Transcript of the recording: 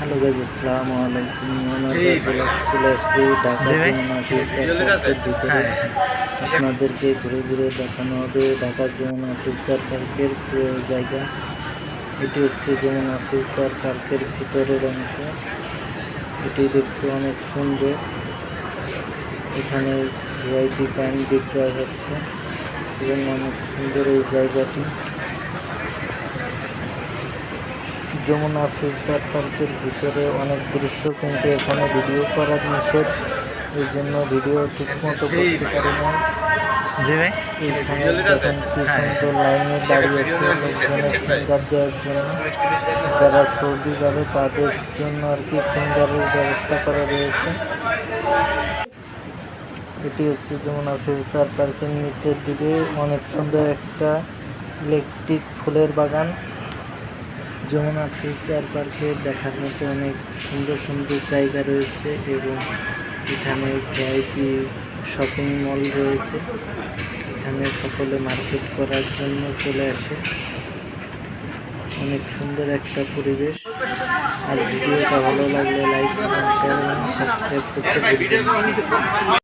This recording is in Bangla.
হ্যালো গাইজ আসসালামু আলাইকুম চলে আসছি ঢাকা আপনাদেরকে ঘুরে ঘুরে দেখানো হবে ঢাকা যমুনা ফিউচার পার্কের পুরো জায়গা। এটি হচ্ছে যমুনা ফিউচার পার্কের ভিতরের অংশ। এটি দেখতে অনেক সুন্দর। এখানে ভিআইপি পয়েন্ট বিক্রয় হচ্ছে এবং অনেক সুন্দর এই জায়গাটি। যমুনা ফিউচার পার্কের ভিতরে অনেক দৃশ্য কিন্তু এখানে ভিডিও করা নিষেধ। এই জন্য ভিডিও ঠিকমতো করতে পারি না এখানে দেখেন কি সুন্দর লাইনে দাঁড়িয়েছে লোকজনের ফিঙ্গার দেওয়ার জন্য। যারা সৌদি যাবে তাদের জন্য আর কি ফিঙ্গারের ব্যবস্থা করা রয়েছে। এটি হচ্ছে যমুনা ফিউচার পার্কের নিচের দিকে। অনেক সুন্দর একটা ইলেকট্রিক ফুলের বাগান। যমুনা ফিউচার পার্কে দেখার মতো অনেক সুন্দর সুন্দর জায়গা রয়েছে এবং এখানে ভিআইপি শপিং মল রয়েছে। এখানে সকলে মার্কেট করার জন্য চলে আসে। অনেক সুন্দর একটা পরিবেশ। আর ভিডিওটা ভালো লাগলে লাইক এবং শেয়ার এবং সাবস্ক্রাইব করতে।